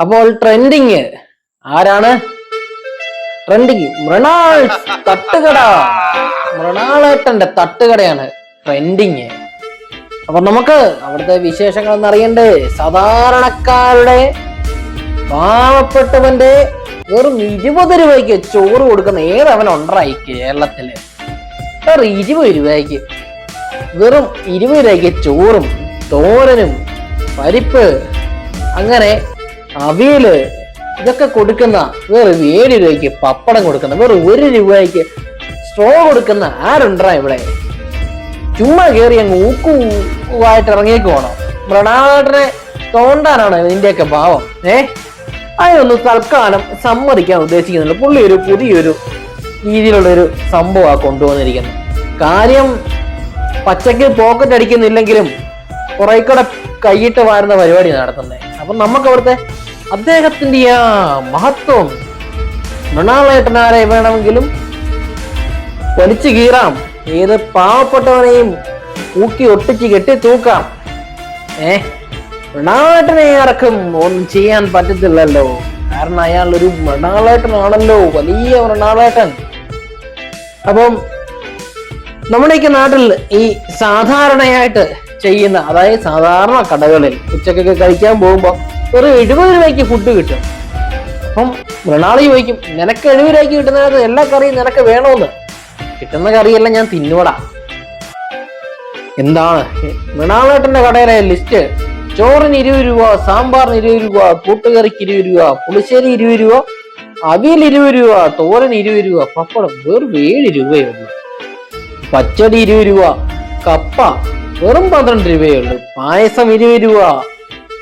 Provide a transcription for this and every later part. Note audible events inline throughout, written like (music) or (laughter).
അപ്പോൾ ട്രെൻഡിങ് ആരാണ്? ട്രെൻഡിങ് മൃണാൾ തട്ടുകട. മൃണാളേട്ടന്റെ തട്ടുകടയാണ് ട്രെൻഡിങ് അപ്പൊ നമുക്ക് അവിടുത്തെ വിശേഷങ്ങൾ ഒന്ന് അറിയണ്ടേ? സാധാരണക്കാരുടെ പാവപ്പെട്ടവന്റെ വെറും ഇരുപത് രൂപയ്ക്ക് ചോറ് കൊടുക്കുന്ന ഏതവൻ ഉണ്ടായി കേരളത്തിൽ? വെറും ഇരുപത് രൂപയ്ക്ക്. വെറും ഇരുപത് രൂപയ്ക്ക് ചോറും തോരനും പരിപ്പ് അങ്ങനെ അവിയൽ ഇതൊക്കെ കൊടുക്കുന്ന വേറെ ഏഴ് രൂപയ്ക്ക് പപ്പടം കൊടുക്കുന്ന വേറെ ഒരു രൂപയ്ക്ക് സ്ട്രോ കൊടുക്കുന്ന ആരുണ്ടാ ഇവിടെ? ചുമ്മാ കയറി അങ്ങ് ഊക്കുവായിട്ട് ഇറങ്ങിയേക്ക് പോണം. മൃണാളനെ തോണ്ടാനാണ് ഇതിന്റെയൊക്കെ ഭാവം ഏ? അതിനൊന്ന് തൽക്കാലം സമ്മതിക്കാൻ ഉദ്ദേശിക്കുന്നുണ്ട് പുള്ളി ഒരു പുതിയൊരു രീതിയിലുള്ള ഒരു സംഭവമാണ് കൊണ്ടുവന്നിരിക്കുന്നത് കാര്യം പച്ചയ്ക്ക് പോക്കറ്റ് അടിക്കുന്നില്ലെങ്കിലും കുറെ കൂടെ കൈയിട്ട് വാരുന്ന പരിപാടി നടത്തുന്നത് അപ്പം നമുക്ക് അവിടുത്തെ അദ്ദേഹത്തിന്റെ ആ മഹത്വം. മൃണാളേട്ടനാരെ വേണമെങ്കിലും വലിച്ചു കീറാം. ഏത് പാവപ്പെട്ടവനെയും ഊക്കി ഒട്ടിച്ച് കെട്ടി തൂക്കാം. ഏ മൃണാളേട്ടനെ ആർക്കും ഒന്നും ചെയ്യാൻ പറ്റത്തില്ലല്ലോ. കാരണം അയാൾ ഒരു മൃണാളേട്ടനാണല്ലോ. വലിയ മൃണാളേട്ടൻ. അപ്പം നമ്മുടെയൊക്കെ നാട്ടിൽ ഈ സാധാരണയായിട്ട് ചെയ്യുന്ന അതായത് സാധാരണ കടകളിൽ ഉച്ചക്കൊക്കെ കഴിക്കാൻ പോകുമ്പോൾ ഒരു എഴുപത് രൂപയ്ക്ക് ഫുഡ് കിട്ടും. അപ്പം മൃണാളി ചോദിക്കും നിനക്ക് എഴുപത് രൂപയ്ക്ക് കിട്ടുന്നതിനകത്ത് എല്ലാ കറിയും നിനക്ക് വേണമെന്ന് കിട്ടുന്ന കറിയെല്ലാം ഞാൻ തിന്നുവടാ. എന്താണ്? മൃണാളേട്ടന്റെ കടയിലെ ലിസ്റ്റ് ചോറിന് ഇരുപത് രൂപ സാമ്പാറിന് ഇരുപത് രൂപ കൂട്ടുകറിക്ക് ഇരുപത് രൂപ പുളിശ്ശേരി ഇരുപത് രൂപ അവിയൽ ഇരുപത് രൂപ തോരൻ ഇരുപത് രൂപ പപ്പടം വെറും ഏഴ് രൂപയേ ഉള്ളൂ. പച്ചടി ഇരുപത് രൂപ കപ്പ വെറും പന്ത്രണ്ട് രൂപയേ ഉള്ളൂ പായസം ഇരുപത് രൂപ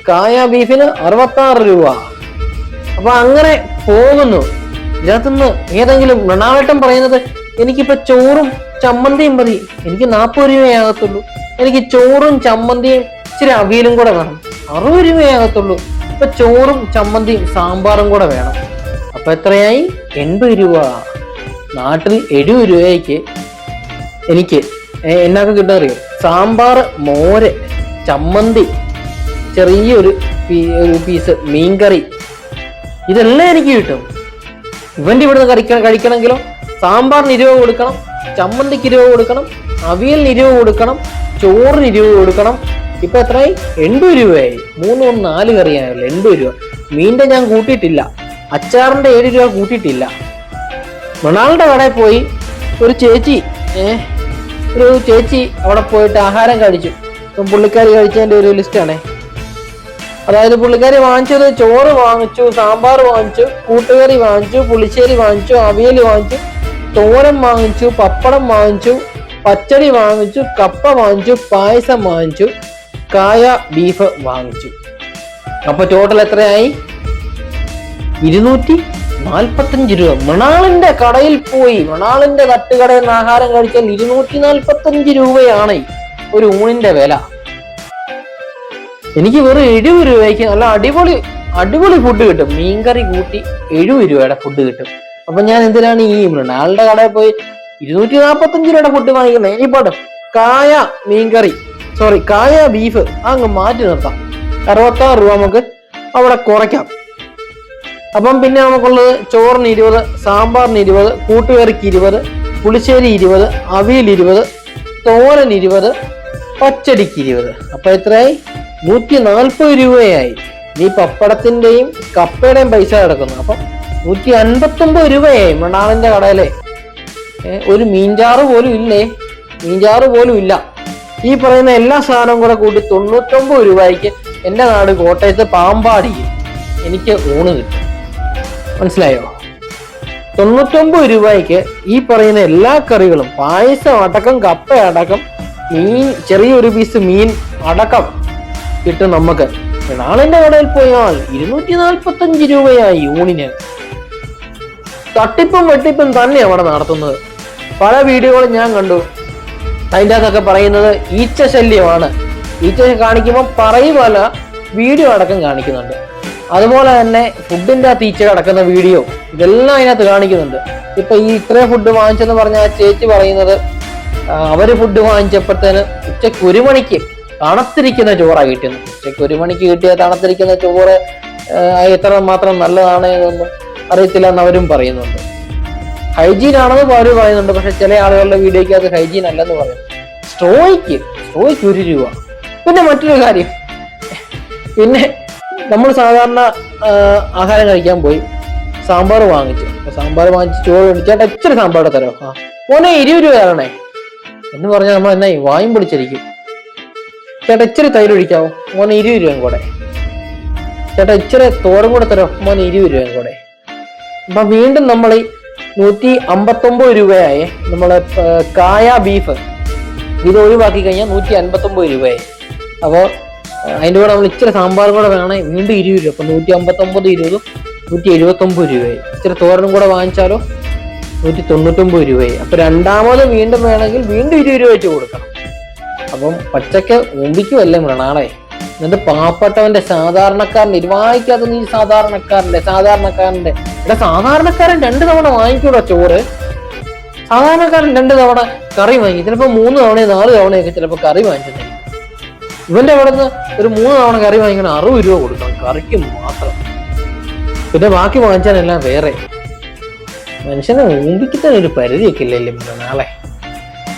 കായ ബീഫിന് അറുപത്തി ആറ് രൂപ. അപ്പൊ അങ്ങനെ പോകുന്നു. ഇതിനകത്തുനിന്ന് ഏതെങ്കിലും മൃണാവട്ടം പറയുന്നത് എനിക്കിപ്പോ ചോറും ചമ്മന്തിയും മതി. എനിക്ക് നാൽപ്പത് രൂപയാകത്തുള്ളൂ. എനിക്ക് ചോറും ചമ്മന്തിയും ഇച്ചിരി അവിയലും കൂടെ വേണം. അറുപത് രൂപയാകത്തുള്ളൂ. ഇപ്പൊ ചോറും ചമ്മന്തിയും സാമ്പാറും കൂടെ വേണം. അപ്പൊ എത്രയായി? എൺപത് രൂപ. നാട്ടിൽ എഴുപത് രൂപയ്ക്ക് എനിക്ക് എന്നൊക്കെ കിട്ടാൻ അറിയോ സാമ്പാർ മോര് ചമ്മന്തി ചെറിയൊരു പീസ് പീസ് മീൻകറി ഇതെല്ലാം എനിക്ക് കിട്ടും. ഇവന്റെ ഇവിടുന്ന് കഴിക്കണം കഴിക്കണമെങ്കിലോ? സാമ്പാറിന് ഇരുപത് കൊടുക്കണം ചമ്മന്തിക്ക് ഇരുപത് കൊടുക്കണം അവിയലിന് ഇരുപത് കൊടുക്കണം ചോറിന് ഇരുപത് കൊടുക്കണം. ഇപ്പൊ എത്രയായി? എൺപത് രൂപയായി. മൂന്ന് ഒന്ന് നാല് കറിയായല്ലോ? എൺപത് രൂപ. മീന്റെ ഞാൻ കൂട്ടിയിട്ടില്ല. അച്ചാറിന്റെ ഏഴ് രൂപ കൂട്ടിയിട്ടില്ല. മൃണാളുടെ കടയിൽ പോയി ഒരു ചേച്ചി ഏഹ് ഒരു ചേച്ചി അവിടെ പോയിട്ട് ആഹാരം കഴിച്ചു. ഇപ്പം പുള്ളിക്കാരി കഴിച്ചതിന്റെ ഒരു ലിസ്റ്റാണേ അതായത് പുള്ളിക്കാരി വാങ്ങിച്ചത് ചോറ് വാങ്ങിച്ചു സാമ്പാർ വാങ്ങിച്ചു കൂട്ടുകറി വാങ്ങിച്ചു പുളിശ്ശേരി വാങ്ങിച്ചു അവിയൽ വാങ്ങിച്ചു തോരൻ വാങ്ങിച്ചു പപ്പടം വാങ്ങിച്ചു പച്ചടി വാങ്ങിച്ചു കപ്പ വാങ്ങിച്ചു പായസം വാങ്ങിച്ചു കായ ബീഫ് വാങ്ങിച്ചു. അപ്പൊ ടോട്ടൽ എത്രയായി? ഇരുന്നൂറ്റി നാൽപ്പത്തഞ്ച് രൂപ. മൃണാളിന്റെ കടയിൽ പോയി മൃണാളിന്റെ തട്ടുകടയിൽ നിന്ന് ആഹാരം കഴിച്ചാൽ ഇരുന്നൂറ്റി നാൽപ്പത്തഞ്ച് രൂപയാണ് ഒരു ഊണിന്റെ വില. എനിക്ക് വെറും എഴുപത് രൂപയ്ക്ക് നല്ല അടിപൊളി അടിപൊളി ഫുഡ് കിട്ടും. മീൻകറി കൂട്ടി എഴുപത് രൂപയുടെ ഫുഡ് കിട്ടും. അപ്പൊ ഞാൻ എന്തിനാണ് ഈ മൃണാളുടെ കടയിൽ പോയി ഇരുന്നൂറ്റി നാൽപ്പത്തഞ്ച് രൂപയുടെ ഫുഡ് വാങ്ങിക്കുന്നത് ഇനിയിപ്പോട്ടെ കായ മീൻകറി സോറി കായ ബീഫ് അങ്ങ് മാറ്റി നിർത്താം. അറുപത്താറ് രൂപ നമുക്ക് അവിടെ കുറയ്ക്കാം. അപ്പം പിന്നെ നമുക്കുള്ളത് ചോറിന് ഇരുപത് സാമ്പാറിന് ഇരുപത് കൂട്ടുകറിക്ക് ഇരുപത് പുളിശ്ശേരി ഇരുപത് അവിയൽ ഇരുപത് തോരൻ ഇരുപത് പച്ചടിക്ക് ഇരുപത്. അപ്പൊ എത്രയായി? നൂറ്റി നാൽപ്പത് രൂപയായി. നീ പപ്പടത്തിന്റെയും കപ്പയുടെയും പൈസ കിടക്കുന്നു അപ്പം നൂറ്റി അൻപത്തൊമ്പത് രൂപയായി മണാളിന്റെ കടയിലെ. ഒരു മീൻചാറ് പോലും ഇല്ലേ? മീൻചാറ് പോലും ഇല്ല. ഈ പറയുന്ന എല്ലാ സാധനവും കൂടെ കൂട്ടി തൊണ്ണൂറ്റൊമ്പത് രൂപയ്ക്ക് എന്റെ നാട് കോട്ടയത്ത് പാമ്പാടി എനിക്ക് ഊണ് കിട്ടും. മനസ്സിലായോ? തൊണ്ണൂറ്റൊമ്പത് രൂപയ്ക്ക് ഈ പറയുന്ന എല്ലാ കറികളും പായസം അടക്കം കപ്പ അടക്കം മീൻ ചെറിയൊരു പീസ് മീൻ അടക്കം കിട്ടും നമുക്ക്. നാളെന്റെ കടയിൽ പോയാൽ ഇരുന്നൂറ്റി നാൽപ്പത്തി അഞ്ച് രൂപയായി ഊണിന് തട്ടിപ്പും വെട്ടിപ്പും തന്നെ അവിടെ നടത്തുന്നത്. പല വീഡിയോകളും ഞാൻ കണ്ടു. അതിന്റെ അകത്തൊക്കെ പറയുന്നത് ഈച്ച ശല്യമാണ്. ഈച്ച കാണിക്കുമ്പോൾ പറയുമല്ല വീഡിയോ അടക്കം കാണിക്കുന്നുണ്ട്. അതുപോലെ തന്നെ ഫുഡിന്റെ അകത്ത് ഈച്ച കിടക്കുന്ന വീഡിയോ ഇതെല്ലാം അതിനകത്ത് കാണിക്കുന്നുണ്ട്. ഇപ്പൊ ഈ ഇത്രയും ഫുഡ് വാങ്ങിച്ചെന്ന് പറഞ്ഞ ആ ചേച്ചി പറയുന്നത് അവർ ഫുഡ് വാങ്ങിച്ചപ്പോഴത്തേന് ഉച്ചയ്ക്ക് ഒരു മണിക്ക് തണുത്തിരിക്കുന്ന ചോറാണ് കിട്ടുന്നത്. ഉച്ചയ്ക്ക് ഒരു മണിക്ക് കിട്ടിയ തണുത്തിരിക്കുന്ന ചോറ് എത്ര മാത്രം നല്ലതാണ് എന്നൊന്നും അറിയത്തില്ല എന്ന് അവരും പറയുന്നുണ്ട്. ഹൈജീൻ ആണെന്ന് അവർ പറയുന്നുണ്ട്. പക്ഷെ ചില ആളുകളുടെ വീഡിയോയ്ക്ക് അത് ഹൈജീൻ അല്ലെന്ന് പറയും. സ്ട്രോയ്ക്ക് സ്ട്രോയ്ക്ക് ഒരു രൂപ. പിന്നെ മറ്റൊരു കാര്യം. പിന്നെ നമ്മൾ സാധാരണ ആഹാരം കഴിക്കാൻ പോയി സാമ്പാർ വാങ്ങിച്ചു. സാമ്പാർ വാങ്ങിച്ച് ചോറ് മേടിച്ച് ചേട്ടാ ഇച്ചിരി സാമ്പാർ തരോ ആ മോനെ ഇരുപത് രൂപ തരണേ. എന്ന് പറഞ്ഞാൽ നമ്മൾ എന്നാ വായും പിടിച്ചിരിക്കും ചേട്ടാ ഇച്ചിരി തൈര് ഒഴിക്കാവോ? മോന് ഇരുപത് രൂപയും കൂടെ. ചേട്ടാ ഇച്ചിരി തോരൻ കൂടെ തരോ? മോന് ഇരുപത് രൂപയും കൂടെ. അപ്പൊ വീണ്ടും നമ്മൾ നൂറ്റി അമ്പത്തൊമ്പത് രൂപയായി. നമ്മളെ കായ ബീഫ്. ഇത് ഒഴിവാക്കി കഴിഞ്ഞാൽ നൂറ്റി അൻപത്തൊമ്പത് രൂപയായി. അപ്പോൾ അതിന്റെ കൂടെ നമ്മൾ ഇച്ചിരി സാമ്പാർ കൂടെ വേണേ വീണ്ടും ഇരുപത് രൂപ. അപ്പം നൂറ്റി അമ്പത്തൊമ്പത് ഇരുപതും നൂറ്റി എഴുപത്തൊമ്പത് രൂപയായി. ഇച്ചിരി തോരനും കൂടെ വാങ്ങിച്ചാലോ? നൂറ്റി തൊണ്ണൂറ്റൊമ്പത് രൂപയായി. അപ്പോൾ രണ്ടാമത് വീണ്ടും വേണമെങ്കിൽ വീണ്ടും ഇരുപത് രൂപ വെച്ച് കൊടുക്കണം. അപ്പം പച്ചക്ക് ഓമ്പിക്കുമല്ലേ മൃണാളെ എന്നിട്ട് പാവപ്പെട്ടവന്റെ സാധാരണക്കാരന്റെ ഇരുവായിക്കാത്ത നീ സാധാരണക്കാരന്റെ സാധാരണക്കാരന്റെ ഇവിടെ സാധാരണക്കാരൻ രണ്ട് തവണ വാങ്ങിക്കൂടാ ചോറ്. സാധാരണക്കാരൻ രണ്ട് തവണ കറി വാങ്ങി. ചിലപ്പോ മൂന്ന് തവണ നാല് തവണയൊക്കെ ചിലപ്പോ കറി വാങ്ങിച്ചിട്ടുണ്ട്. ഇവന്റെ അവിടെ നിന്ന് ഒരു മൂന്ന് തവണ കറി വാങ്ങിക്കണം അറുപത് രൂപ കൊടുക്കണം. കറിക്ക് മാത്രം. പിന്നെ ബാക്കി വാങ്ങിച്ചാലെല്ലാം വേറെ. മനുഷ്യനെ ഊമ്പിക്കുന്ന ഒരു പരിധിയൊക്കെ ഇല്ലല്ലേ മൃണാളെ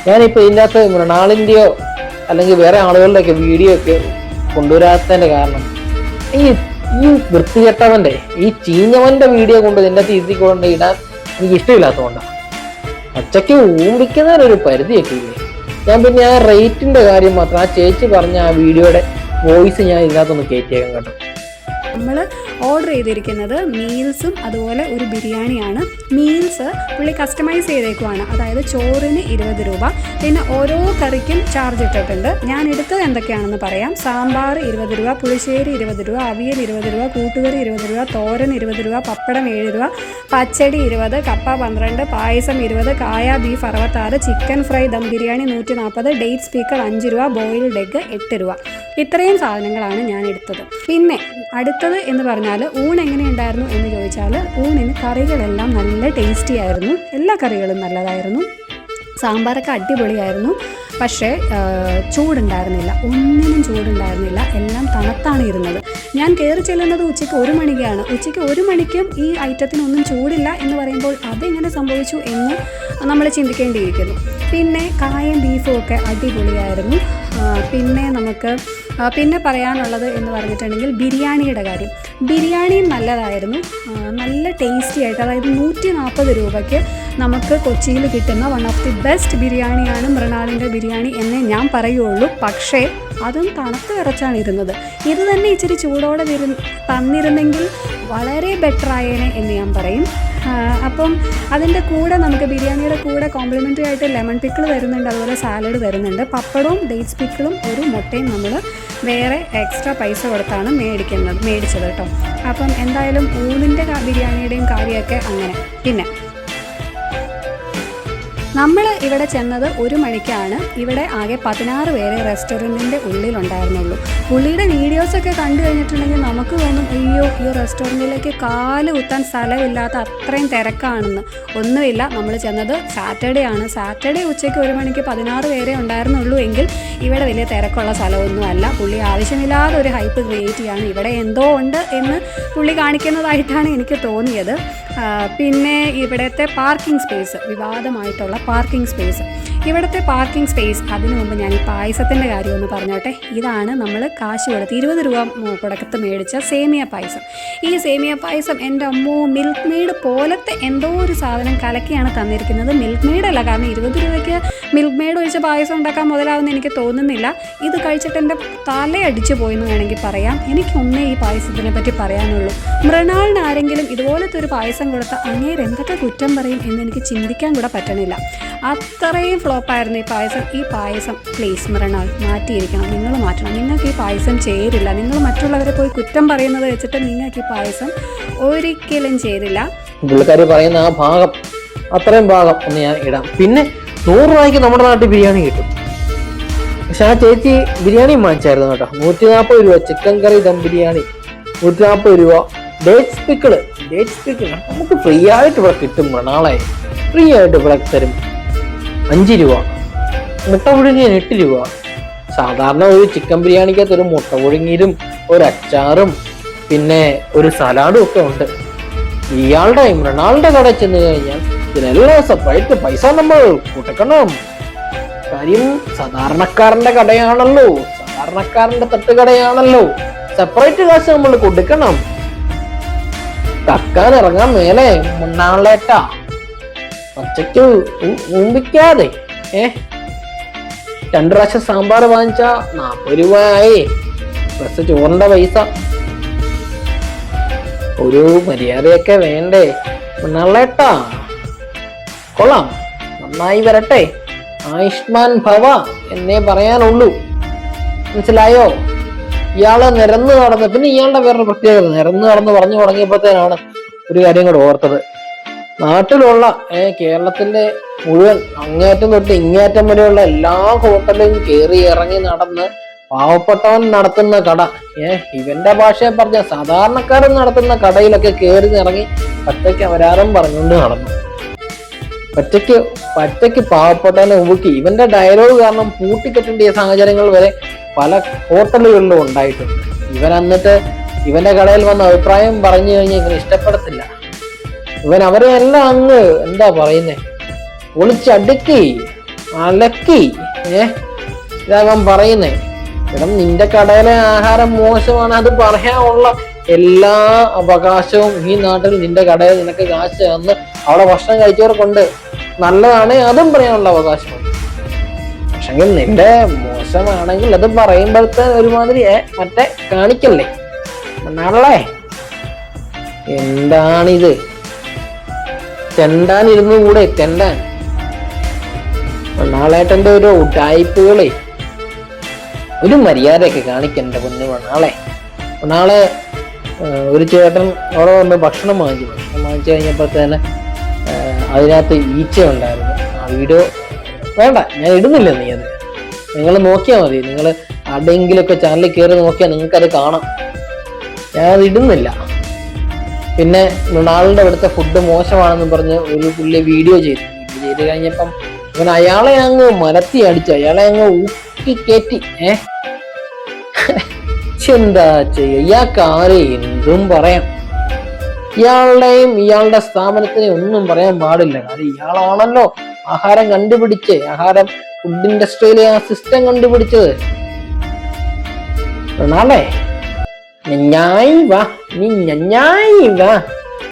ഞാനിപ്പോ ഇതിനകത്ത് മൃണാളിന്റെയോ അല്ലെങ്കിൽ വേറെ ആളുകളുടെയൊക്കെ വീഡിയോ ഒക്കെ കൊണ്ടുവരാത്തതിന്റെ കാരണം. ഈ ഈ വൃത്തികെട്ടവന്റെ ഈ ചീഞ്ഞവന്റെ വീഡിയോ കൊണ്ട് അകത്ത് ഇരുത്തി കൊണ്ട് ഇടാൻ എനിക്ക് ഇഷ്ടമില്ലാത്തതുകൊണ്ടാണ് പച്ചയ്ക്ക് ഊമ്പിക്കുന്നതിനൊരു പരിധിയൊക്കെ ഇല്ലേ ഞാൻ പിന്നെ ആ റേറ്റിന്റെ കാര്യം മാത്രം ആ ചേച്ചി പറഞ്ഞ ആ വീഡിയോയുടെ വോയിസ് ഞാൻ ഇതിനകത്തൊന്ന് കയറ്റിയേക്കാം കേട്ടോ. നമ്മൾ ഓർഡർ ചെയ്തിരിക്കുന്നത് മീൽസും അതുപോലെ ഒരു ബിരിയാണിയാണ്. മീൽസ് പുള്ളി കസ്റ്റമൈസ് ചെയ്തേക്കുവാണ്. അതായത് ചോറിന് ഇരുപത് രൂപ. പിന്നെ ഓരോ കറിക്കും ചാർജ് ഇട്ടിട്ടുണ്ട്. ഞാൻ എടുത്തത് എന്തൊക്കെയാണെന്ന് പറയാം. സാമ്പാർ ഇരുപത് രൂപ പുളിശ്ശേരി ഇരുപത് രൂപ അവിയൽ ഇരുപത് രൂപ കൂട്ടുകറി ഇരുപത് രൂപ തോരൻ ഇരുപത് രൂപ പപ്പടം ഏഴ് രൂപ പച്ചടി ഇരുപത് കപ്പ പന്ത്രണ്ട് പായസം ഇരുപത് കായ ബീഫ് അറുപത്താറ് ചിക്കൻ ഫ്രൈ ദം ബിരിയാണി നൂറ്റി നാൽപ്പത് ഡേറ്റ് സ്പീക്കർ അഞ്ച് രൂപ ബോയിൽഡ് എഗ്ഗ് എട്ട് രൂപ. ഇത്രയും സാധനങ്ങളാണ് ഞാൻ എടുത്തത്. പിന്നെ അടുത്തത് എന്ന് പറഞ്ഞാൽ ഊൺ എങ്ങനെയുണ്ടായിരുന്നു എന്ന് ചോദിച്ചാൽ ഊണിന് കറികളെല്ലാം നല്ല ടേസ്റ്റി ആയിരുന്നു. എല്ലാ കറികളും നല്ലതായിരുന്നു. സാമ്പാറൊക്കെ അടിപൊളിയായിരുന്നു. പക്ഷേ ചൂടുണ്ടായിരുന്നില്ല. ഒന്നിനും ചൂടുണ്ടായിരുന്നില്ല. എല്ലാം തണുത്താണ് ഇരുന്നത്. ഞാൻ കയറി ചെല്ലുന്നത് ഉച്ചയ്ക്ക് ഒരു മണിക്കാണ്. ഉച്ചയ്ക്ക് ഒരു മണിക്കും ഈ ഐറ്റത്തിനൊന്നും ചൂടില്ല എന്ന് പറയുമ്പോൾ അതെങ്ങനെ സംഭവിച്ചു എന്ന് നമ്മൾ ചിന്തിക്കേണ്ടിയിരിക്കുന്നു. പിന്നെ കായം ബീഫും ഒക്കെ അടിപൊളിയായിരുന്നു. പിന്നെ നമുക്ക് പിന്നെ പറയാനുള്ളത് എന്ന് പറഞ്ഞിട്ടുണ്ടെങ്കിൽ ബിരിയാണിയുടെ കാര്യം. ബിരിയാണിയും നല്ലതായിരുന്നു. നല്ല ടേസ്റ്റി ആയിട്ട് അതായത് നൂറ്റി നാൽപ്പത് രൂപയ്ക്ക് നമുക്ക് കൊച്ചിയിൽ കിട്ടുന്ന വൺ ഓഫ് ദി ബെസ്റ്റ് ബിരിയാണിയാണ് മൃണാളിന്റെ ബിരിയാണി എന്നേ ഞാൻ പറയുള്ളൂ. പക്ഷേ അതും തണുത്ത് വിറച്ചാണ് ഇരുന്നത്. ഇത് തന്നെ ഇച്ചിരി ചൂടോടെ വരു തന്നിരുന്നെങ്കിൽ വളരെ ബെറ്റർ ആയേനെ എന്ന് ഞാൻ പറയും. അപ്പം അതിന്റെ കൂടെ നമുക്ക് ബിരിയാണിയുടെ കൂടെ കോംപ്ലിമെന്ററി ആയിട്ട് ലെമൺ പിക്കിൾ വരുന്നുണ്ട് അതുപോലെ സാലഡ് വരുന്നുണ്ട്. പപ്പടവും ഡേറ്റ്സ് പിക്കിളും ഒരു മുട്ടയും നമ്മൾ വേറെ എക്സ്ട്രാ പൈസ കൊടുത്താണ് മേടിക്കുന്നത് മേടിച്ചത് കേട്ടോ. അപ്പം എന്തായാലും ഊണിന്റെ ബിരിയാണിയുടെയും കാര്യമൊക്കെ അങ്ങനെ. പിന്നെ നമ്മൾ ഇവിടെ ചെന്നത് ഒരു മണിക്കാണ്. ഇവിടെ ആകെ പതിനാറ് പേരെ റെസ്റ്റോറന്റിന്റെ ഉള്ളിലുണ്ടായിരുന്നുള്ളൂ. പുള്ളിയുടെ വീഡിയോസൊക്കെ കണ്ടു കഴിഞ്ഞിട്ടുണ്ടെങ്കിൽ നമുക്ക് തോന്നും അയ്യോ ഈ റെസ്റ്റോറന്റിലേക്ക് കാൽ കുത്താൻ സ്ഥലമില്ലാത്ത അത്രയും തിരക്കാണെന്ന്. ഒന്നുമില്ല നമ്മൾ ചെന്നത് സാറ്റർഡേ ആണ്. സാറ്റർഡേ ഉച്ചയ്ക്ക് ഒരു മണിക്ക് പതിനാറ് പേരെ ഉണ്ടായിരുന്നുള്ളൂ എങ്കിൽ ഇവിടെ വലിയ തിരക്കുള്ള സ്ഥലമൊന്നുമല്ല. പുള്ളി ആവശ്യമില്ലാതെ ഒരു ഹൈപ്പ് ക്രിയേറ്റ് ചെയ്യാണ്. ഇവിടെ എന്തോ ഉണ്ട് എന്ന് പുള്ളി കാണിക്കുന്നതായിട്ടാണ് എനിക്ക് തോന്നിയത്. പിന്നെ ഇവിടുത്തെ പാർക്കിംഗ് സ്പേസ് വിവാദമായിട്ടുള്ള പാർക്കിംഗ് സ്പേസ് ഇവിടുത്തെ പാർക്കിംഗ് സ്പേസ് അതിനു മുമ്പ് ഞാൻ ഈ പായസത്തിന്റെ കാര്യമൊന്ന് പറഞ്ഞോട്ടെ. ഇതാണ് നമ്മൾ കാശ് കൊടുത്ത് ഇരുപത് രൂപ കൊടുക്കത്ത് മേടിച്ച സേമിയ പായസം. ഈ സേമിയ പായസം എന്റെ അമ്മോ മിൽക്ക് മെയ്ഡ് പോലത്തെ എന്തോ ഒരു സാധനം കലക്കിയാണ് തന്നിരിക്കുന്നത്. മിൽക്ക് മെയ്ഡല്ല കാരണം ഇരുപത് രൂപയ്ക്ക് മിൽക്ക് മെയ്ഡ് ഒഴിച്ച് പായസം ഉണ്ടാക്കാൻ മുതലാവുമെന്ന് എനിക്ക് തോന്നുന്നില്ല. ഇത് കഴിച്ചിട്ട് എന്റെ തലയടിച്ചു പോയെന്ന് വേണമെങ്കിൽ പറയാം. എനിക്കൊന്നേ ഈ പായസത്തിനെ പറ്റി പറയാനുള്ളൂ. മൃണാളിന് ആരെങ്കിലും ഇതുപോലത്തെ ഒരു പായസം കൊടുത്ത അങ്ങേര് എന്തൊക്കെ കുറ്റം പറയും എന്ന് എനിക്ക് ചിന്തിക്കാൻ കൂടെ പറ്റണില്ല. അത്രയും ഫ്ലോപ്പായിരുന്നു ഈ പായസം. ഈ പായസം പ്ലീസ് മൃണാൾ മാറ്റിയിരിക്കണം. നിങ്ങൾ മാറ്റണം. നിങ്ങൾക്ക് ഈ പായസം ചേരില്ല. നിങ്ങൾ മറ്റുള്ളവരെ പോയി കുറ്റം പറയുന്നത് വെച്ചിട്ട് നിങ്ങൾക്ക് ഈ പായസം ഒരിക്കലും ചേരില്ല. പുള്ളിക്കാരി പറയുന്ന ആ ഭാഗം അത്രയും ഭാഗം ഒന്ന് ഞാൻ ഇടാം. പിന്നെ നൂറ് രൂപയ്ക്ക് നമ്മുടെ നാട്ടിൽ ബിരിയാണി കിട്ടും. പക്ഷെ ആ ചേച്ചി ബിരിയാണി വാങ്ങിച്ചായിരുന്നു കേട്ടോ. നൂറ്റി നാൽപ്പത് രൂപ ചിക്കൻ കറി ദം ബിരിയാണി. നൂറ്റി നാൽപ്പത് രൂപ. ഡേറ്റ്സ് പിക്കിൾ ഡേറ്റ്സ് പിക്കിൾ നമുക്ക് ഫ്രീ ആയിട്ട് ഇവിടെ കിട്ടും നാളെ. ഫ്രീ ആയിട്ട് ഇവിടെ തരും. അഞ്ച് രൂപ. മുട്ട പുഴുങ്ങിയാൽ എട്ട് രൂപ. സാധാരണ ഒരു ചിക്കൻ ബിരിയാണിക്കകത്ത് ഒരു മുട്ട പുഴുങ്ങിയതും ഒരു അച്ചാറും പിന്നെ ഒരു സലാഡും ഒക്കെ ഉണ്ട്. ഇയാളുടെ മൃണാളുടെ കട ചെന്ന് കഴിഞ്ഞാൽ ഇതിനെല്ലാം സെപ്പറേറ്റ് പൈസ നമ്മൾ കൊടുക്കണം. കാര്യം സാധാരണക്കാരന്റെ കടയാണല്ലോ. സാധാരണക്കാരന്റെ തട്ടുകടയാണല്ലോ സെപ്പറേറ്റ് കാശ് നമ്മൾ കൊടുക്കണം. കക്കാൻ ഇറങ്ങാൻ മേലെ മുണ്ണാളേട്ട പച്ചയ്ക്ക് ഊമ്പിക്കാതെ. ഏ? രണ്ടു പ്രാവശ്യം സാമ്പാർ വാങ്ങിച്ച നാപ്പത് രൂപയായി. പ്ലസ് ചോറിന്റെ പൈസ. ഒരു മര്യാദയൊക്കെ വേണ്ടേ? മുന്നാളേട്ടാ. കൊള്ളാം. നന്നായി വരട്ടെ. ആയുഷ്മാൻ ഭവ എന്നേ പറയാനുള്ളൂ. മനസ്സിലായോ? ഇയാളെ നിരന്ന് നടന്ന് പിന്നെ ഇയാളുടെ വേറൊരു പ്രത്യേകത നിരന്ന് നടന്ന് പറഞ്ഞു തുടങ്ങിയപ്പോഴത്തേനാണ് ഒരു കാര്യം കൂടെ ഓർത്തത്. നാട്ടിലുള്ള ഏഹ് കേരളത്തിന്റെ മുഴുവൻ അങ്ങേറ്റം തൊട്ട് ഇങ്ങേറ്റം വരെയുള്ള എല്ലാ ഹോട്ടലും കയറി ഇറങ്ങി നടന്ന് പാവപ്പെട്ടവൻ നടത്തുന്ന കട ഏ ഇവന്റെ ഭാഷയെ പറഞ്ഞ സാധാരണക്കാരൻ നടത്തുന്ന കടയിലൊക്കെ കയറി ഇറങ്ങി പറ്റയ്ക്ക് അവരാരും പറഞ്ഞുകൊണ്ട് നടന്നു. പറ്റയ്ക്ക് ഒറ്റയ്ക്ക് പാവപ്പെട്ടവനെ ഊക്കി ഇവന്റെ ഡയലോഗ് കാരണം പൂട്ടിക്കെട്ടേണ്ട സാഹചര്യങ്ങൾ വരെ പല ഹോട്ടലുകളിലും ഉണ്ടായിട്ടുണ്ട്. ഇവൻ എന്നിട്ട് ഇവന്റെ കടയിൽ വന്ന അഭിപ്രായം പറഞ്ഞു കഴിഞ്ഞാൽ ഇവന് ഇഷ്ടപ്പെടത്തില്ല. ഇവൻ അവരെ എല്ലാം അങ്ങ് എന്താ പറയുന്നേ? ഒളിച്ചടുക്കി അലക്കി ഏ? ഇതാ ഇവൻ പറയുന്നേ. ഇവിടെ നിന്റെ കടയിലെ ആഹാരം മോശമാണ് അത് പറയാനുള്ള എല്ലാ അവകാശവും ഈ നാട്ടിൽ നിന്റെ കടയിൽ നിനക്ക് കാശ് തന്ന് അവിടെ ഭക്ഷണം കഴിച്ചവർക്കുണ്ട്. നല്ലതാണ് അതും പറയാനുള്ള അവകാശമുണ്ട് പക്ഷെങ്കിൽ നിന്റെ മോശമാണെങ്കിൽ അത് പറയുമ്പോഴത്തെ ഒരുമാതിരി മറ്റേ കാണിക്കല്ലേ? നാളെ എന്താണിത്? തെണ്ടാൻ ഇരുന്നു കൂടെ തെണ്ടാൻ. നാളേട്ടന്റെ ഒരു ഉടായ്പകളെ. ഒരു മര്യാദയൊക്കെ കാണിക്കണ്ട പൊന്നു നാളെ നാളെ ഒരു ചേട്ടൻ അവിടെ വന്ന് ഭക്ഷണം വാങ്ങിച്ചു ഭക്ഷണം വാങ്ങിച്ചു കഴിഞ്ഞപ്പോഴത്തേന് അതിനകത്ത് ഈച്ച ഉണ്ടായിരുന്നു ആ വീഡിയോ വേണ്ട ഞാൻ ഇടുന്നില്ല നീ അത്. നിങ്ങൾ നോക്കിയാൽ മതി. നിങ്ങൾ ആരുടെയെങ്കിലുമൊക്കെ ചാനലിൽ കയറി നോക്കിയാൽ നിങ്ങൾക്കത് കാണാം. ഞാൻ അത് ഇടുന്നില്ല. പിന്നെ റൊണാൾഡോ അവിടുത്തെ ഫുഡ് മോശമാണെന്ന് പറഞ്ഞ് ഒരു പുള്ളി വീഡിയോ ചെയ്തു. വീഡിയോ ചെയ്ത് കഴിഞ്ഞപ്പം ഇവൻ അയാളെ അങ്ങ് മലത്തി അടിച്ചു അയാളെ അങ്ങ് ഊക്കി കയറ്റി ഏ? (laughs) എന്താ ചെയ്യാ? ഇയാൾക്ക് എന്തും പറയാം. ഇയാളുടെയും ഇയാളുടെ സ്ഥാപനത്തിനെ ഒന്നും പറയാൻ പാടില്ല. കാരണം ഇയാളാണല്ലോ ആഹാരം കണ്ടുപിടിച്ച്. ആഹാരം ഫുഡ് ഇൻഡസ്ട്രിയിലെ ആ സിസ്റ്റം കണ്ടുപിടിച്ചത്. നാളെ ഞായി വാ നീ ഞായി വാ.